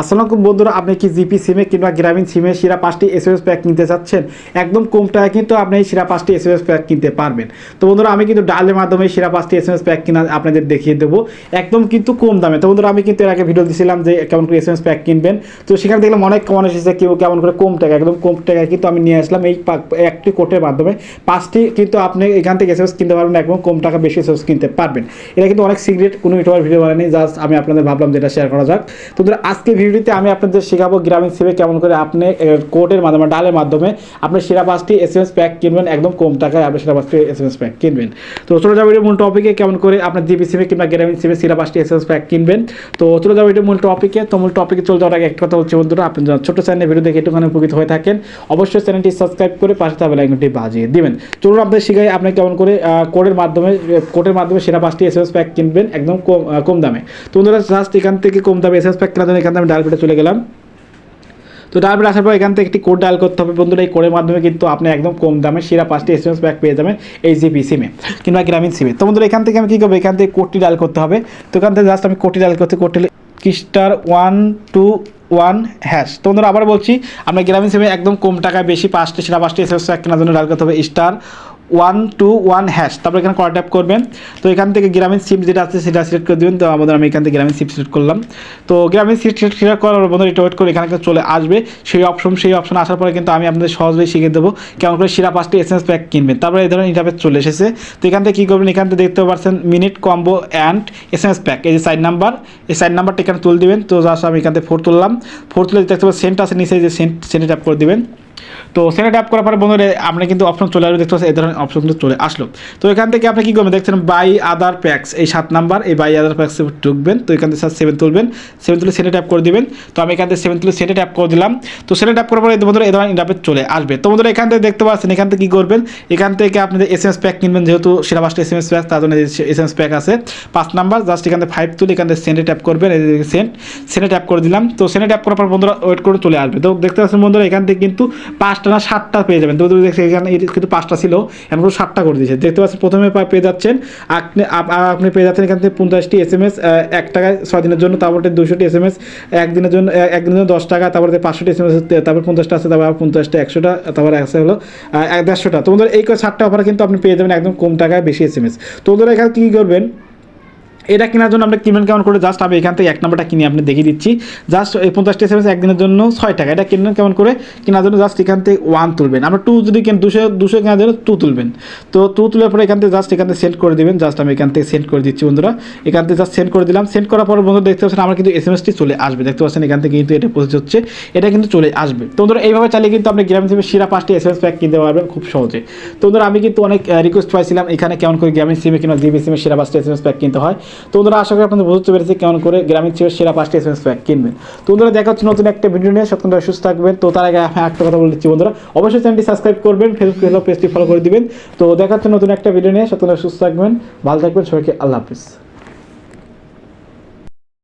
আসসালামু বন্ধুরা, আপনি কি জিপি সিমে কিংবা গ্রামীণ সিমে সেরা পাঁচটি এস প্যাক কিনতে চাচ্ছেন? একদম কম টাকায় কিন্তু আপনি এই সেরা পাঁচটি এস প্যাক কিনতে পারবেন। তো বন্ধুরা, আমি কিন্তু ডালের মাধ্যমে সেরা পাঁচটি এস প্যাক কিনা আপনাদের দেখিয়ে দেবো। একদম কিন্তু কম দামে। তো বন্ধুরা, আমি কিন্তু এর আগে ভিডিও দিয়েছিলাম যে কেমন করে এস প্যাক কিনবেন। তো সেখানে দেখলাম অনেক কমন এসেছে কেউ কেমন করে কম টাকা একদম কম টাকায় কিন্তু আমি নিয়ে আসলাম এই একটি কোটের মাধ্যমে। পাঁচটি কিন্তু আপনি এখান থেকে এস কিনতে পারবেন, একদম কম টাকা বেশি এস কিনতে পারবেন। এটা কিন্তু অনেক সিক্রেট কোনো ইউটিউবার ভিডিও বানায়নি জাস্ট আমি আপনাদের ভাবলাম যেটা শেয়ার করা যাক। তো আজকে ভিডিওটিতে আমি আপনাদের শেখাবো গ্রামীণ সিমে কেমন করে আপনি কোডের মাধ্যমে, ডালের মাধ্যমে আপনি সেরা পাঁচটি এস এম এস প্যাক কিনবেন, একদম কম টাকায় আপনি সেরা পাঁচটি এস এম এস প্যাক কিনবেন। তো চলে যাব মূল টপিকে কেমন করে আপনার জিপি সিমে কিংবা গ্রামীণ সিমে সেরা পাঁচটি এস এম এস প্যাক কিনবেন। তো চলে যাব মূল টপিকে তো মূল টপিকে চলে যাওয়ার আগে একটা কথা হচ্ছে বন্ধুরা, আপনি ছোট চ্যানেলে ভিডিও দেখে একটুখানি উপকৃত হয়ে থাকেন, অবশ্যই চ্যানেলটি সাবস্ক্রাইব করে পাশে থাকা লাইনটি বাজিয়ে দিবেন। চলুন আপনাদের শিখাই আপনি কেমন করে কোডের মাধ্যমে কোডের মাধ্যমে সেরা পাঁচটি এস এম এস প্যাক কিনবেন, একদম কম দামে। তো বন্ধুরা জাস্ট এখান থেকে কম দামে এস এম এস প্যাক কেনার জন্য এখান আমি ডায়াল পেটে চলে গেলাম। তো ডায়াল আসার পর এখান থেকে একটি কোড ডায়াল করতে হবে। বন্ধুরা, এই কোডের মাধ্যমে কিন্তু আপনি একদম কম দামে সেরা পাঁচটি এস এম এস প্যাক পেয়ে যাবেন এই জিপি সিমে কিংবা গ্রামীণ সিমে তো বন্ধুরা, এখান থেকে আমি কী করব? এখান থেকে কোডটি ডায়াল করতে হবে। তো এখান থেকে জাস্ট আমি কোডটি ডায়াল করতে কোডটি কিস্টার ওয়ান টু ওয়ান হ্যাশ তো বন্ধুরা, আবার বলছি আমরা গ্রামীণ সিমে একদম কম টাকায় বেশি পাঁচটি, সেরা পাঁচটি এস এম এস প্যাক কেনার জন্য ডায়াল করতে হবে। Star one two one hash তারপর এখানে কল ট্যাপ করবেন। তো এখান থেকে গ্রামীণ সিম যেটা আছে সেটা সিলেক্ট করে দেবেন। তো আমাদের আমি এখান থেকে গ্রামীণ সিম সিলেক্ট করলাম। তো গ্রামীণ সিম সিলেক্ট করার পর বন্ধুরা, এটা ওয়েট করে এখানে চলে আসবে। সেই অপশন সেই অপশন আসার পরে কিন্তু আমি আপনাদের সহজেই শিখে দেবো। কেমন করে সেরা পাঁচটি এস প্যাক কিনবেন। তারপরে এই ধরনের ইন্টারভেস চলে এসেছে। তো এখান থেকে কী করবেন? এখান থেকে দেখতে পারছেন minute combo and S M S pack এই যে সাইড নাম্বার এই সাইড নাম্বারটা এখানে তুলে দিবেন। তো জাস্ট আমি এখান থেকে ফোর তুললাম। ফোর তুলে দেখতে পাচ্ছেন সেন্ট আছে, নিচে যে সেন্ট সেন্টে ট্যাপ করে দিবেন। তো সেটা ট্যাপ করার পরে বন্ধুরা, আপনি কিন্তু অপশন চলে আসবে দেখতে পাচ্ছেন এই ধরনের অপশন কিন্তু চলে আসলো। তো এখান থেকে আপনি কী করবেন, দেখছেন বাই আদার প্যাক্স এই সাত নাম্বার এই বাই আদার প্যাক্সে ঢুকবেন, তো এখান থেকে সেভেন তুলবেন সেভেন তুলে সেটা ট্যাপ করে দিবেন, তো আমি এখান থেকে সেভেন তুলে সেটা ট্যাপ করে দিলাম, তো সেটা ট্যাপ করার পরে বন্ধুরা, এই ধরনের ইন্টারপেট চলে আসবে। তো বন্ধুরা, এখান থেকে দেখতে পাচ্ছেন, এখান থেকে কী করবেন, এখান থেকে আপনি এস এম এস প্যাক কিনবেন, যেহেতু সেরা পাঁচটা এস এম এস প্যাক তার জন্য এস এম এস প্যাক আছে, পাঁচ নাম্বার জাস্ট এখান থেকে ফাইভ তুলে এখান থেকে সেন্টে ট্যাপ করবেন, এই সেন্ট সেন্টে ট্যাপ করে দিলাম, তো সেন্টে ট্যাপ করার পর বন্ধুরা ওয়েট করে চলে আসবে। তো দেখতে পাচ্ছেন বন্ধুরা, এখান থেকে কিন্তু পাঁচটা না সাতটা পেয়ে যাবেন। তো দেখছি এখানে কিন্তু পাঁচটা ছিল এখন কিন্তু সাতটা করে দিয়েছে। দেখতে পাচ্ছেন, প্রথমে পেয়ে যাচ্ছেন, আপনি আপনি পেয়ে যাচ্ছেন এখান থেকে পঞ্চাশটি এস এম এস এক টাকায় ছয় দিনের জন্য, তারপরে দুশোটি এস এম এস একদিনের জন্য একদিনের জন্য দশ টাকা, তারপরে পাঁচশোটি এস এম এস তারপর পঞ্চাশটা আছে, তারপর পঞ্চাশটা, একশোটা, তারপর আছে হলো এক দেড়শোটা। তো এই করে সাতটা অফার কিন্তু আপনি পেয়ে যাবেন একদম কম টাকায় বেশি এস এম এস তো বন্ধুরা এখানে কী করবেন? এটা কেনার জন্য আমরা কিনবেন কেমন করে? জাস্ট আমি এখান থেকে এক নম্বরটা কিনে আপনি দেখিয়ে দিচ্ছি। জাস্ট এই পঞ্চাশটি এস একদিনের জন্য ছয় টাকা। এটা কিনবেন কেমন করে? কেনার জন্য জাস্ট এখান থেকে ওয়ান তুলবেন। আমরা টু যদি কেন দুশো দুশো কেনার জন্য টু তুলবেন। তো টু তুলার পরে এখান থেকে জাস্ট এখান থেকে সেন্ড করে দেবেন। জাস্ট আমি এখান থেকে সেন্ড করে দিচ্ছি বন্ধুরা। এখান থেকে জাস্ট সেন্ড করে দিলাম। সেন্ড করার পর বন্ধু দেখতে পাচ্ছেন আমার কিন্তু এস এম এসটি চলে আসবে। দেখতে পাচ্ছেন এখান থেকে কিন্তু এটা প্রসেস হচ্ছে। এটা কিন্তু চলে আসবে। তো বন্ধুরা, এইভাবে চালিয়ে কিন্তু আপনি গ্রামীণ সিমে সেরা পাঁচটি এস এম এস প্যাক কিনতে পারবেন খুব সহজে। তো বন্ধুরা, আমি কিন্তু অনেক রিকোয়েস্ট পাইছিলাম এখানে কেমন করে গ্রামীণ সিমে কিংবা জিবি সিমে সেরা পাঁচটি এস এম এস প্যাক কিনতে হয়। তো বন্ধুরা, আশা করি আপনাদের বুঝতে পেরেছি কেমন করে গ্রামীণ সিমের সেরা পাঁচটি এসএমএস এম প্যাক কিনবেন। তো বন্ধুরা, দেখা হচ্ছে নতুন একটা ভিডিও নিয়ে। সত্যি সুস্থ থাকবেন। তো তার আগে আমি একটা কথা বলে দিচ্ছি বন্ধুরা, অবশ্যই চ্যানেলটি সাবস্ক্রাইব করবেন ফেসবুক পেজটি ফলো করে দিবেন। তো দেখা হচ্ছে নতুন একটা ভিডিও নিয়ে। সত্যি সুস্থ থাকবেন, ভালো থাকবেন, সবাইকে আল্লাহ হাফিজ।